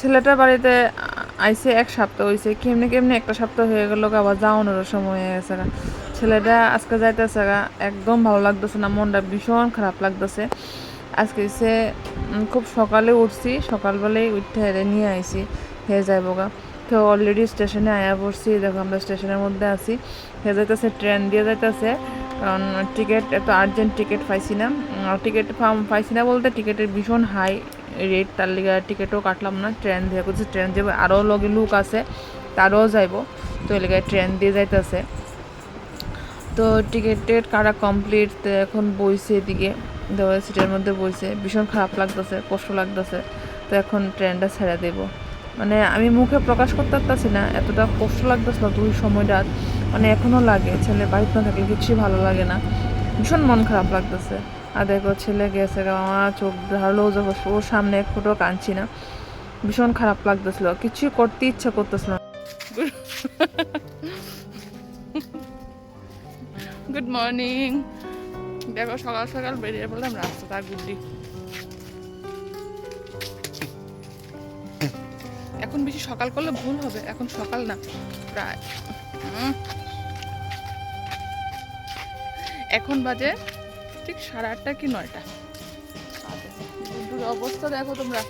ছেলেটার বাড়িতে আইসে এক সপ্তাহ হয়েছে কেমনে কেমনে একটা সপ্তাহ হয়ে গেল আবার যাওয়ানোর সময় হয়ে গেছে। ছেলেটা আজকে যাইতেছে গা, একদম ভালো লাগতেছে না, মনটা ভীষণ খারাপ লাগতেছে। আজকে সে খুব সকালে উঠছি, সকালবেলায় উঠতে হেরে নিয়ে আইছি হয়ে যাইব গা। তো অলরেডি স্টেশনে আয়া পড়ছি, দেখো আমরা স্টেশনের মধ্যে আছি। হয়ে যাইতেছে, ট্রেন দিয়ে যাইতেছে, কারণ টিকিট, এত আর্জেন্ট টিকিট পাইছি না। টিকিট পাইছি না বলতে টিকিটের ভীষণ হাই রেট তার লিগে টিকিটও কাটলাম না ট্রেন দিয়ে। করছি ট্রেন যাবে আরও লগে লুক আছে তারও যাইব। তো এই লিগে ট্রেন দিয়ে যাইতেছে। তো টিকিট টিকিট কাটা কমপ্লিট এখন বইছে এদিকে দেওয়া সিটের মধ্যে বইছে। ভীষণ খারাপ লাগতেছে, কষ্ট লাগতেছে। তো এখন ট্রেনটা ছেড়ে দেব। মানে আমি মুখে প্রকাশ করতে পারতেছি না, এতটা কষ্ট লাগতেছিল দুই সময়টা মানে এখনও লাগে, ছেলে বাড়িতে না থাকলে কিছুই ভালো লাগে না। ভীষণ মন খারাপ লাগতেছে। আর দেখো ছেলে গেছে আমার চোখ ধারলো ওর সামনে এক ফুটো কাঁদছি না। ভীষণ খারাপ লাগতেছিল কিছুই করতে ইচ্ছা করতেছিল গুড মর্নিং দেখো সকাল সকাল বেরিয়ে পড়লাম রাস্তা তার গুড্ডি এখন বেশি সকাল করলে ভুল হবে, এখন সকাল না, প্রায়। এখন বাজে ঠিক সাড়ে আটটা কি নয়টা? অবস্থা দেখো তোমরা।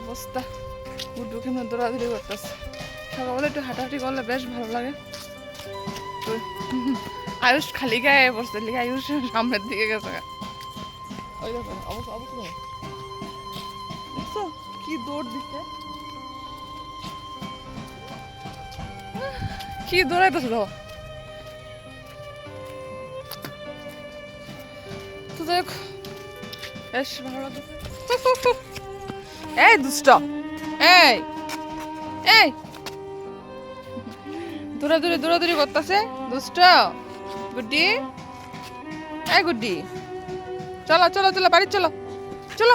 অবস্থা। গুড্ডু কেমন দৌড়াদৌড়ি করতেছে। সকালবেলা একটু হাঁটাহাঁটি করলে বেশ ভালো লাগে। তো, আয়ুষ খালি গায়ে বসতে লিখে আয়ুষ সামনের দিকে গেছে। ওই দেখো কি দৌড় দিচ্ছে? কি দৌড়াইতেছে দেখো? তো দেখ বেশ ভালো এই দুষ্ট। এই। এই। দৌড়াদৌড়ি দৌড়াদৌড়ি করতেছে। দুষ্ট। গুড্ডি। এই গুড্ডি। চলো চলো চলো, বাড়ি চলো। চলো।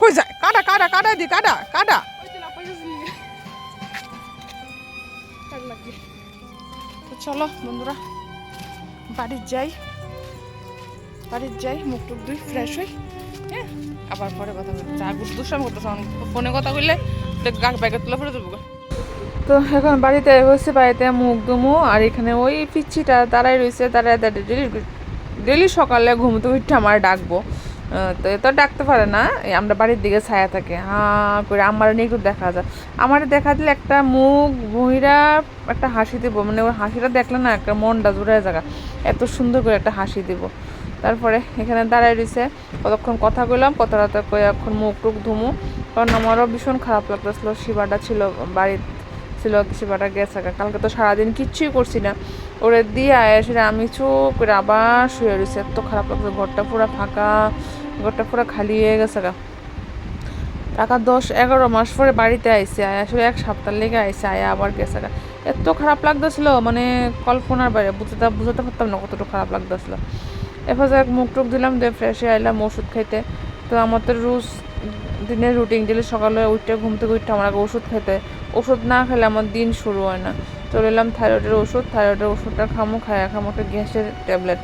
কই যায়? কাটা কাটা কাটা দি, কাটা কাটা। চলো বন্ধুরা, বাড়ির যাই। বাড়ির যাই, মুখ টুক দুই ফ্রেশ হই হ্যাঁ? আবার পরে কথা বলব। চা গুড দুষ্টাম করতেছে ফোনে কথা কইলে গাক ব্যাগে তুলে ফেলে দেবো তো এখন বাড়িতে হয়েছে বাড়িতে মুখ দুমু আর এখানে ওই পিচ্ছিটা দাঁড়াই রয়েছে দাঁড়িয়ে ডেলি ডেলি সকালে ঘুমতে উঠে আমার ডাকবো। তো এত ডাকতে পারে না আমরা বাড়ির দিকে ছায়া থাকে। হাঁ, করে আমার নিয়ে একটু দেখা যায়। আমার দেখা দিলে একটা মুখ বহিরা একটা হাসি দেবো। মানে ওর হাসিটা দেখলে না একটা মনটা জুড়ে জায়গা। এত সুন্দর করে একটা হাসি দেবো। তারপরে এখানে দাঁড়ায় রয়েছে কতক্ষণ কথা কথা টথা কয়ে এখন মুখ টুক ধুমু। কারণ আমারও ভীষণ খারাপ লাগতেছিল, শিবাটা ছিল, বাড়ির ছিল, শিবাটা গেছে। কালকে তো সারাদিন কিচ্ছুই করছি না। ওরে দিয়ে এসে আমি চুপ করে আবার শুয়ে রয়েছে এত খারাপ লাগছে, ঘরটা পুরো ফাঁকা, ঘরটা পুরো খালি হয়ে গেছে গা। টাকা দশ এগারো মাস পরে বাড়িতে আইসে, আয়া আসলে এক সপ্তাহ লেগে আইসে, আয়া আবার গেছে গা। এত খারাপ লাগতেছিল মানে কল্পনার বাইরে, বুঝতে বুঝতে পারতাম না কতটুকু খারাপ লাগতেছিল। এরপর যাক মুখ টুক দিলাম দিয়ে ফ্রেশে আইলাম ওষুধ খাইতে। তো আমার তো রোজ দিনের রুটিন দিলে সকালে উঠতে ঘুম থেকে উঠতে আমার আগে ওষুধ খেতে ওষুধ না খেলে আমার দিন শুরু হয় না। চলে এলাম থাইরয়েডের ওষুধ। থাইরয়েডের ওষুধটা খামো, খায়া খামো একটা গ্যাসের ট্যাবলেট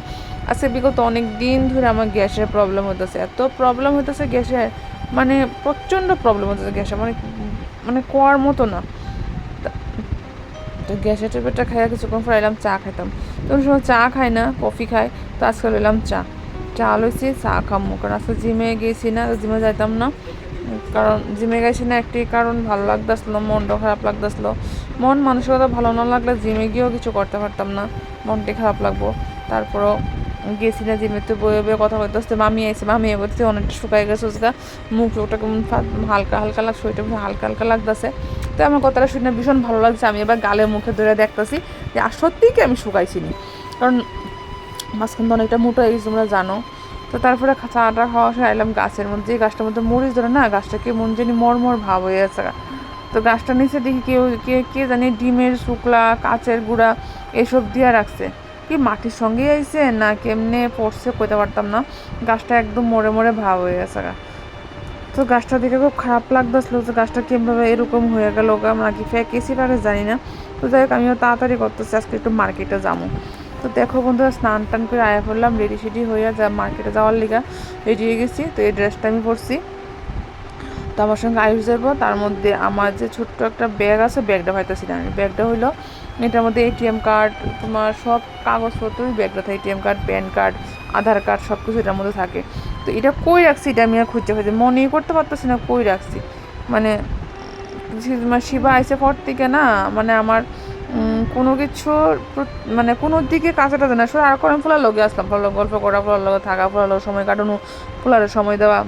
আজকে বিগত অনেক দিন ধরে আমার গ্যাসের প্রবলেম হতেছে এত প্রবলেম হতেছে গ্যাসের মানে প্রচণ্ড প্রবলেম হতেছে গ্যাসের মানে মানে কোয়ার মতো না। তো গ্যাসের ট্যাবলেটটা খাইয়া কিছুক্ষণ পর এলাম, চা খাইতাম। তখন সময় চা খাই না, কফি খাই। তো আজকে এলাম চা। চা লইছি, চা খামো। কারণ আজকে জিমে গেছি না জিমে যাইতাম না। কারণ জিমে গেছি না, একটি কারণ ভালো লাগতেছিল, মনটা খারাপ লাগতেছিল। মন মানসিকতা ভালো না লাগলে জিমে গিয়েও কিছু করতে পারতাম না। মনটি খারাপ লাগবো। তারপরও গেছি না জিমে। তো বয়ে বয়ে কথা বলতে আসতে মামি আইসে মামি করতে অনেকটা শুকাই গেছে ওজগা। মুখ লোকটা কেমন হালকা হালকা লাগ শরীরটা কেমন হালকা হালকা লাগতেছে। তো আমার কথাটা শুনে ভীষণ ভালো লাগছে। আমি এবার গালে মুখে ধরে দেখতেছি যে, আর সত্যিই কি আমি শুকাইছি নি? কারণ মাঝখান তো অনেকটা মোটা হয়ে গেছি তোমরা জানো। তো তারপরে চাটা খাওয়া সে এলাম গাছের মধ্যে। যে গাছটার মধ্যে মরিচ ধরে না, গাছটা কি মন জানি মরমর ভাব হয়ে আছে। তো গাছটা নিচে দেখি কেউ, কে কে জানি ডিমের শুকলা, কাচের গুঁড়া এসব দিয়ে রাখছে। কি মাটির সঙ্গেই আইছে না কেমনে পড়ছে কইতে পারতাম না। গাছটা একদম মরে মরে ভাব হয়ে গেছে। তো গাছটা দেখে খুব খারাপ লাগতেছিল যে গাছটা কীভাবে এরকম হয়ে গেল নাকি ফেঁকেছি পারে জানি না। তো যাই হোক, আমিও তাড়াতাড়ি করতেছি, আজকে একটু মার্কেটে যাব। তো দেখো বন্ধুরা, স্নান টান করে আয়া পড়লাম রেডি সেডি হইয়া যা মার্কেটে যাওয়ার লিগা রেডি হয়ে গেছি। তো এই ড্রেসটা আমি পরছি। তো আমার সঙ্গে আয়ুষ যাব তার মধ্যে আমার যে ছোট্ট একটা ব্যাগ আছে ব্যাগটা পাইতেছি না ব্যাগটা হইল, এটার মধ্যে এটিএম কার্ড তোমার সব কাগজপত্রই ব্যাগটা থাকে ATM card pan card Aadhaar card সব কিছু এটার মধ্যে থাকে। তো এটা কই রাখছি এটা আমি আর খুঁজতে খুঁজে মনেই করতে পারতেছি না কই রাখছি। মানে শিবা আইসে পর থেকে না মানে আমার কোনো কিছু মানে কোনো দিকে কাছে টাছে না, শুধু আর করে ফুলার লগে আসলাম, ফুলার গল্প করা, ফুলার লগে থাকা, ফুলার লগে সময় কাটানো, ফুলারের সময় দেওয়া।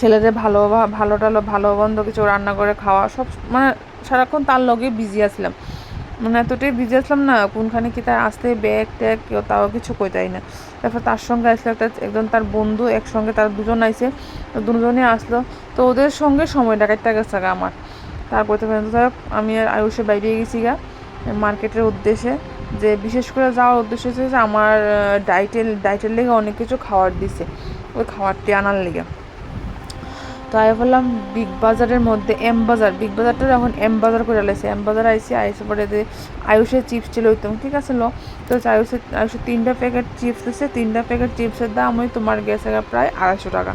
ছেলেদের ভালো ভালো টালো, ভালো বন্ধ কিছু রান্না করে খাওয়া, সব মানে সারাক্ষণ তার লগে বিজি আসলাম মানে এতটাই বিজি আসলাম না, কোনখানে কি তার আসতে ব্যাগ ট্যাগ, কেউ তাও কিছু কইতাই না। তারপর তার সঙ্গে আসলো একটা, একজন তার বন্ধু, একসঙ্গে তার দুজন আইছে, তো দুজনে আসলো। তো ওদের সঙ্গে সময়টা কাটতে গেছে গা আমার। তারপর তো ধরো আমি আর আয়ুষে বাইরে গেছি গা, মার্কেটের উদ্দেশ্যে। যে বিশেষ করে যাওয়ার উদ্দেশ্য হচ্ছে যে আমার ডাইটের ডাইটের লেগে অনেক কিছু খাবার দিছে। ওই খাবারটি আনার লেগে। তো আমি বললাম, বিগ বাজারের মধ্যে এম বাজার। বিগ বাজারটা এখন এম বাজার করে লাইছে, এম বাজার আইসি আইসে পরে যে আয়ুষের চিপস ছিল ওইতম ঠিক আছে লো? তো আয়ুষের আয়ুষের তিনটা প্যাকেট চিপস দিচ্ছে তিনটা প্যাকেট চিপসের দাম ওই তোমার গেছে প্রায় আড়াইশো টাকা।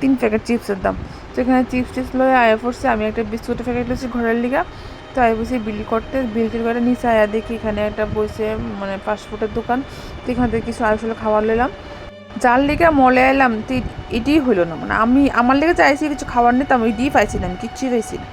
তিন প্যাকেট চিপসের দাম। তো এখানে চিপস টিপস লয়ে আয়া পড়ছে, আমি একটা বিস্কুটের প্যাকেট লইছি ঘরের লিগা। তো আয় বসে বিল করতে, বিল টিল করে নিচে আয়া দেখি এখানে একটা বসে মানে ফাস্টফুডের দোকান। তো এখান থেকে কিছু আয়ুষলে খাবার নিলাম যার লেগে মলে এলাম, তো এটাই হইল না। মানে আমি, আমার লেগে চাইছি কিছু খাবার নিতাম ওইটাই পাইছি না আমি কিচ্ছুই পাইছি না।